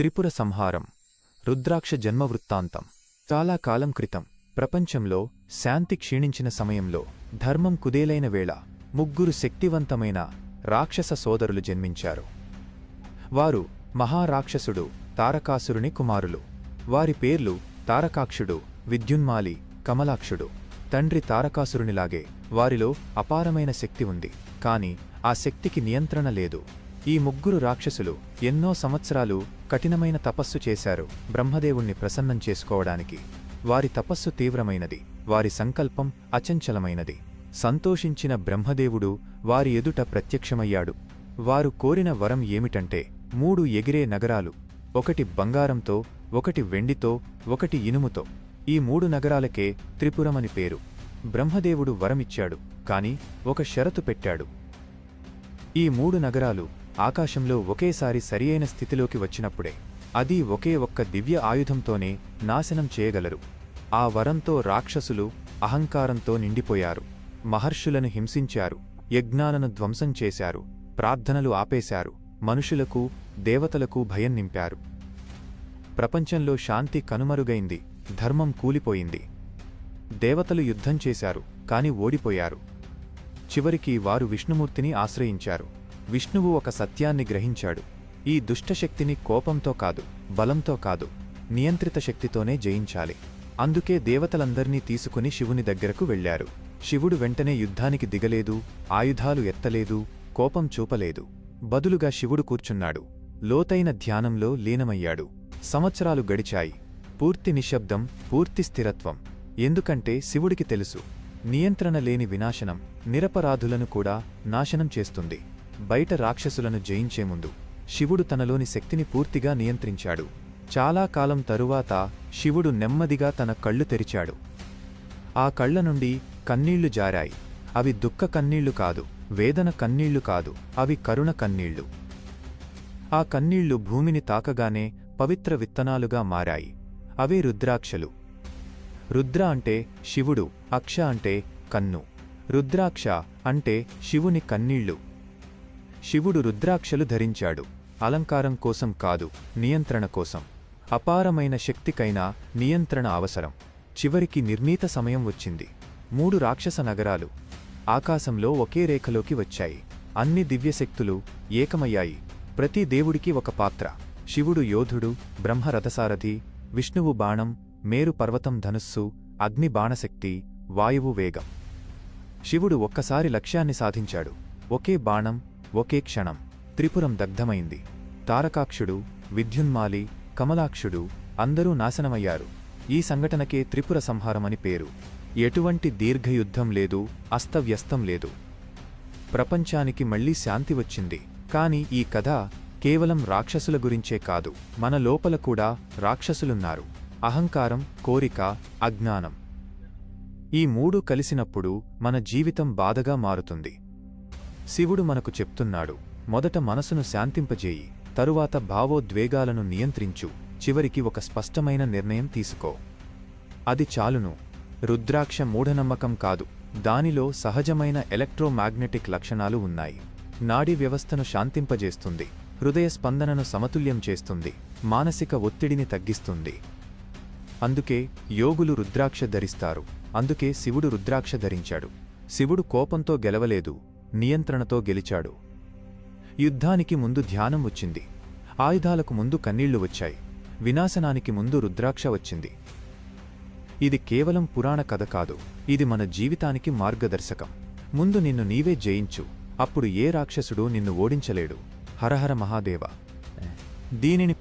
త్రిపుర సంహారం రుద్రాక్ష జన్మ వృత్తాంతం చాలా కాలం క్రితం ప్రపంచంలో శాంతి క్షీణించిన సమయంలో ధర్మం కుదేలైన వేళ ముగ్గురు శక్తివంతమైన రాక్షస సోదరులు జన్మించారు. వారు మహారాక్షసుడు తారకాసురుని కుమారులు. వారి పేర్లు తారకాక్షుడు విద్యున్మాలి కమలాక్షుడు. తండ్రి తారకాసురునిలాగే వారిలో అపారమైన శక్తి ఉంది. కాని ఆ శక్తికి నియంత్రణ లేదు. ఈ ముగ్గురు రాక్షసులు ఎన్నో సంవత్సరాలు కఠినమైన తపస్సు చేశారు బ్రహ్మదేవుణ్ణి ప్రసన్నం చేసుకోవడానికి. వారి తపస్సు తీవ్రమైనది వారి సంకల్పం అచంచలమైనది. సంతోషించిన బ్రహ్మదేవుడు వారి ఎదుట ప్రత్యక్షమయ్యాడు. వారు కోరిన వరం ఏమిటంటే మూడు ఎగిరే నగరాలు ఒకటి బంగారంతో ఒకటి వెండితో ఒకటి ఇనుముతో. ఈ మూడు నగరాలకే త్రిపురమని పేరు. బ్రహ్మదేవుడు వరమిచ్చాడు కాని ఒక షరతు పెట్టాడు. ఈ మూడు నగరాలు ఆకాశంలో ఒకేసారి సరియైన స్థితిలోకి వచ్చినప్పుడే అది ఒకే ఒక్క దివ్య ఆయుధంతోనే నాశనం చేయగలరు. ఆ వరంతో రాక్షసులు అహంకారంతో నిండిపోయారు. మహర్షులను హింసించారు. యజ్ఞాలను ధ్వంసం చేశారు. ప్రార్థనలు ఆపేశారు. మనుషులకు దేవతలకు భయం నింపారు. ప్రపంచంలో శాంతి కనుమరుగైంది. ధర్మం కూలిపోయింది. దేవతలు యుద్ధం చేశారు కాని ఓడిపోయారు. చివరికి వారు విష్ణుమూర్తిని ఆశ్రయించారు. విష్ణువు ఒక సత్యాన్ని గ్రహించాడు. ఈ దుష్టశక్తిని కోపంతో కాదు బలంతో కాదు నియంత్రిత శక్తితోనే జయించాలి. అందుకే దేవతలందర్నీ తీసుకుని శివుని దగ్గరకు వెళ్ళారు శివుడు వెంటనే యుద్ధానికి దిగలేదు ఆయుధాలు ఎత్తలేదు కోపం చూపలేదు. బదులుగా శివుడు కూర్చున్నాడు. లోతైన ధ్యానంలో లీనమయ్యాడు. సంవత్సరాలు గడిచాయి. పూర్తి నిశ్శబ్దం పూర్తి స్థిరత్వం. ఎందుకంటే శివుడికి తెలుసు నియంత్రణ లేని వినాశనం నిరపరాధులను కూడా నాశనం చేస్తుంది. బయట రాక్షసులను జయించే ముందు శివుడు తనలోని శక్తిని పూర్తిగా నియంత్రించాడు. చాలా కాలం తరువాత శివుడు నెమ్మదిగా తన కళ్ళు తెరిచాడు. ఆ కళ్ళ నుండి కన్నీళ్ళు జారాయి. అవి దుఃఖ కన్నీళ్ళు కాదు వేదన కన్నీళ్ళు కాదు అవి కరుణ కన్నీళ్ళు. ఆ కన్నీళ్ళు భూమిని తాకగానే పవిత్ర విత్తనాలుగా మారాయి. అవే రుద్రాక్షలు. రుద్ర అంటే శివుడు అక్ష అంటే కన్ను. రుద్రాక్ష అంటే శివుని కన్నీళ్ళు. శివుడు రుద్రాక్షలు ధరించాడు. అలంకారం కోసం కాదు నియంత్రణ కోసం. అపారమైన శక్తికైనా నియంత్రణ అవసరం. చివరికి నిర్ణీత సమయం వచ్చింది. మూడు రాక్షస నగరాలు ఆకాశంలో ఒకే రేఖలోకి వచ్చాయి. అన్ని దివ్యశక్తులు ఏకమయ్యాయి. ప్రతి దేవుడికి ఒక పాత్ర. శివుడు యోధుడు బ్రహ్మరథసారథి విష్ణువు బాణం మేరు పర్వతం ధనుస్సు అగ్ని బాణశక్తి వాయువు వేగం. శివుడు ఒక్కసారి లక్ష్యాన్ని సాధించాడు. ఒకే బాణం ఒకే క్షణం. త్రిపురం దగ్ధమైంది. తారకాక్షుడు విద్యున్మాలి కమలాక్షుడు అందరూ నాశనమయ్యారు. ఈ సంఘటనకే త్రిపుర సంహారమని పేరు. ఎటువంటి దీర్ఘయుద్ధం లేదు అస్తవ్యస్తం లేదు. ప్రపంచానికి మళ్ళీ శాంతి వచ్చింది. కాని ఈ కథ కేవలం రాక్షసుల గురించే కాదు మన లోపల కూడా రాక్షసులున్నారు. అహంకారం కోరిక అజ్ఞానం. ఈ మూడు కలిసినప్పుడు మన జీవితం బాధగా మారుతుంది. శివుడు మనకు చెప్తున్నాడు మొదట మనసును శాంతింపజేయి తరువాత భావోద్వేగాలను నియంత్రించు చివరికి ఒక స్పష్టమైన నిర్ణయం తీసుకో. అది చాలును. రుద్రాక్ష మూఢనమ్మకం కాదు దానిలో సహజమైన ఎలక్ట్రోమాగ్నెటిక్ లక్షణాలు ఉన్నాయి. నాడీ వ్యవస్థను శాంతింపజేస్తుంది హృదయ స్పందనను సమతుల్యం చేస్తుంది మానసిక ఒత్తిడిని తగ్గిస్తుంది. అందుకే యోగులు రుద్రాక్ష ధరిస్తారు అందుకే శివుడు రుద్రాక్ష ధరించాడు. శివుడు కోపంతో గెలవలేదు నియంత్రణతో గెలిచాడు. యుద్ధానికి ముందు ధ్యానం వచ్చింది. ఆయుధాలకు ముందు కన్నీళ్ళు వచ్చాయి. వినాశనానికి ముందు రుద్రాక్ష వచ్చింది. ఇది కేవలం పురాణ కథ కాదు. ఇది మన జీవితానికి మార్గదర్శకం. ముందు నిన్ను నీవే జయించు. అప్పుడు ఏ రాక్షసుడూ నిన్ను ఓడించలేడు. హరహర మహాదేవ. దీనిని